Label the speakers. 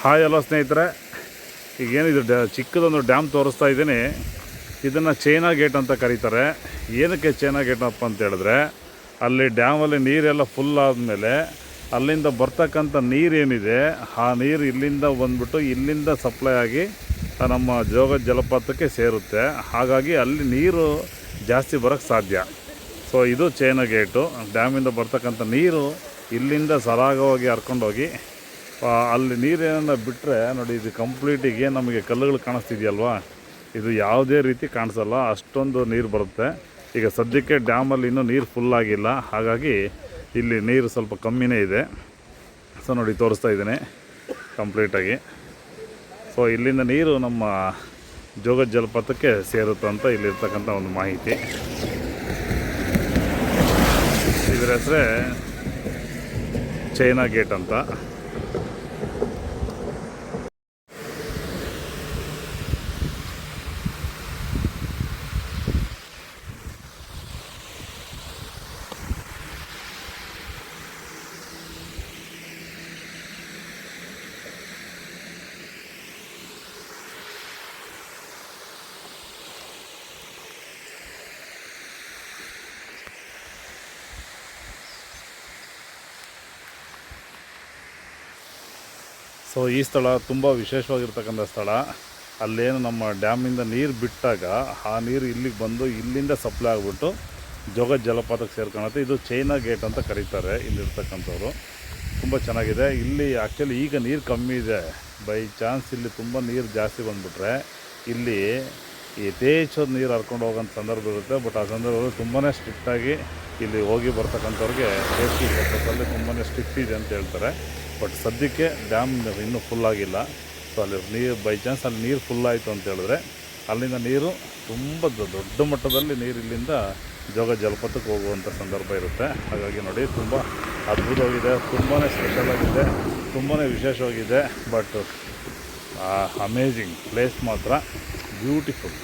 Speaker 1: Hi hello ಸ್ನೇಹಿತರೆ. ಈಗೇನಿದು ಡ್ಯಾ ಚಿಕ್ಕದೊಂದು dam ತೋರಿಸ್ತಾ ಇದ್ದೀನಿ. ಇದನ್ನು ಚೈನಾ ಗೇಟ್ ಅಂತ ಕರೀತಾರೆ. ಏನಕ್ಕೆ ಚೈನಾ ಗೇಟ್ನಪ್ಪ ಅಂತ ಹೇಳಿದ್ರೆ, ಅಲ್ಲಿ ಡ್ಯಾಮಲ್ಲಿ ನೀರೆಲ್ಲ ಫುಲ್ ಆದಮೇಲೆ ಅಲ್ಲಿಂದ ಬರ್ತಕ್ಕಂಥ ನೀರೇನಿದೆ ಆ ನೀರು ಇಲ್ಲಿಂದ ಬಂದ್ಬಿಟ್ಟು ಇಲ್ಲಿಂದ ಸಪ್ಲೈ ಆಗಿ ನಮ್ಮ ಜೋಗ ಜಲಪಾತಕ್ಕೆ ಸೇರುತ್ತೆ. ಹಾಗಾಗಿ ಅಲ್ಲಿ ನೀರು ಜಾಸ್ತಿ ಬರೋಕ್ಕೆ ಸಾಧ್ಯ. ಸೊ ಇದು ಚೈನಾ ಗೇಟು. ಡ್ಯಾಮಿಂದ ಬರ್ತಕ್ಕಂಥ ನೀರು ಇಲ್ಲಿಂದ ಸರಾಗವಾಗಿ ಹರ್ಕೊಂಡೋಗಿ ಅಲ್ಲಿ ನೀರೇನನ್ನ ಬಿಟ್ಟರೆ ನೋಡಿ, ಇದು ಕಂಪ್ಲೀಟಿಗೆ ನಮಗೆ ಕಲ್ಲುಗಳು ಕಾಣಿಸ್ತಿದೆಯಲ್ವಾ? ಇದು ಯಾವುದೇ ರೀತಿ ಕಾಣಿಸಲ್ಲ, ಅಷ್ಟೊಂದು ನೀರು ಬರುತ್ತೆ. ಈಗ ಸದ್ಯಕ್ಕೆ ಡ್ಯಾಮಲ್ಲಿ ಇನ್ನೂ ನೀರು ಫುಲ್ ಆಗಿಲ್ಲ. ಹಾಗಾಗಿ ಇಲ್ಲಿ ನೀರು ಸ್ವಲ್ಪ ಕಮ್ಮಿನೇ ಇದೆ. ಸೊ ನೋಡಿ, ತೋರಿಸ್ತಾ ಇದ್ದೀನಿ ಕಂಪ್ಲೀಟಾಗಿ. ಸೊ ಇಲ್ಲಿಂದ ನೀರು ನಮ್ಮ ಜೋಗ ಜಲಪಾತಕ್ಕೆ ಸೇರುತ್ತೆ ಅಂತ ಇಲ್ಲಿರ್ತಕ್ಕಂಥ ಒಂದು ಮಾಹಿತಿ. ಇದರ ಹೆಸರೇ ಚೈನಾ ಗೇಟ್ ಅಂತ. ಸೊ ಈ ಸ್ಥಳ ತುಂಬ ವಿಶೇಷವಾಗಿರ್ತಕ್ಕಂಥ ಸ್ಥಳ. ಅಲ್ಲೇನು ನಮ್ಮ ಡ್ಯಾಮಿಂದ ನೀರು ಬಿಟ್ಟಾಗ ಆ ನೀರು ಇಲ್ಲಿಗೆ ಬಂದು ಇಲ್ಲಿಂದ ಸಪ್ಲೈ ಆಗಿಬಿಟ್ಟು ಜೋಗ ಜಲಪಾತಕ್ಕೆ ಸೇರ್ಕೊಳತ್ತೆ ಇದು ಚೈನಾ ಗೇಟ್ ಅಂತ ಕರೀತಾರೆ ಇಲ್ಲಿರ್ತಕ್ಕಂಥವ್ರು. ತುಂಬ ಚೆನ್ನಾಗಿದೆ. ಇಲ್ಲಿ ಆ್ಯಕ್ಚುಲಿ ಈಗ ನೀರು ಕಮ್ಮಿ ಇದೆ. ಬೈ ಚಾನ್ಸ್ ಇಲ್ಲಿ ತುಂಬ ನೀರು ಜಾಸ್ತಿ ಬಂದುಬಿಟ್ರೆ ಇಲ್ಲಿ ಯಥೇಚ್ಛದ ನೀರು ಹರ್ಕೊಂಡು ಹೋಗೋಂಥ ಸಂದರ್ಭ ಇರುತ್ತೆ. ಬಟ್ ಆ ಸಂದರ್ಭದಲ್ಲಿ ತುಂಬಾ ಸ್ಟ್ರಿಕ್ಟಾಗಿ ಇಲ್ಲಿ ಹೋಗಿ ಬರ್ತಕ್ಕಂಥವ್ರಿಗೆ ಸೇಫ್ಟಿ ಪರ್ಪಸಲ್ಲಿ ತುಂಬಾ ಸ್ಟ್ರಿಕ್ಟ್ ಇದೆ ಅಂತ ಹೇಳ್ತಾರೆ. ಬಟ್ ಸದ್ಯಕ್ಕೆ ಡ್ಯಾಮ್ ಇನ್ನೂ ಫುಲ್ ಆಗಿಲ್ಲ. ಸೊ ಅಲ್ಲಿ ನೀರು ಬೈ ಚಾನ್ಸ್ ಅಲ್ಲಿ ನೀರು ಫುಲ್ ಆಯಿತು ಅಂತ ಹೇಳಿದ್ರೆ, ಅಲ್ಲಿಂದ ನೀರು ತುಂಬ ದೊಡ್ಡ ಮಟ್ಟದಲ್ಲಿ ನೀರು ಇಲ್ಲಿಂದ ಜೋಗ ಜಲಪಾತಕ್ಕೆ ಹೋಗುವಂಥ ಸಂದರ್ಭ ಇರುತ್ತೆ. ಹಾಗಾಗಿ ನೋಡಿ, ತುಂಬ ಅದ್ಭುತವಾಗಿದೆ ತುಂಬಾ ಸ್ಪೆಷಲ್ ಆಗಿದೆ ತುಂಬಾ ವಿಶೇಷವಾಗಿದೆ ಬಟ್ ಅಮೇಝಿಂಗ್ ಪ್ಲೇಸ್ ಮಾತ್ರ. ಬ್ಯೂಟಿಫುಲ್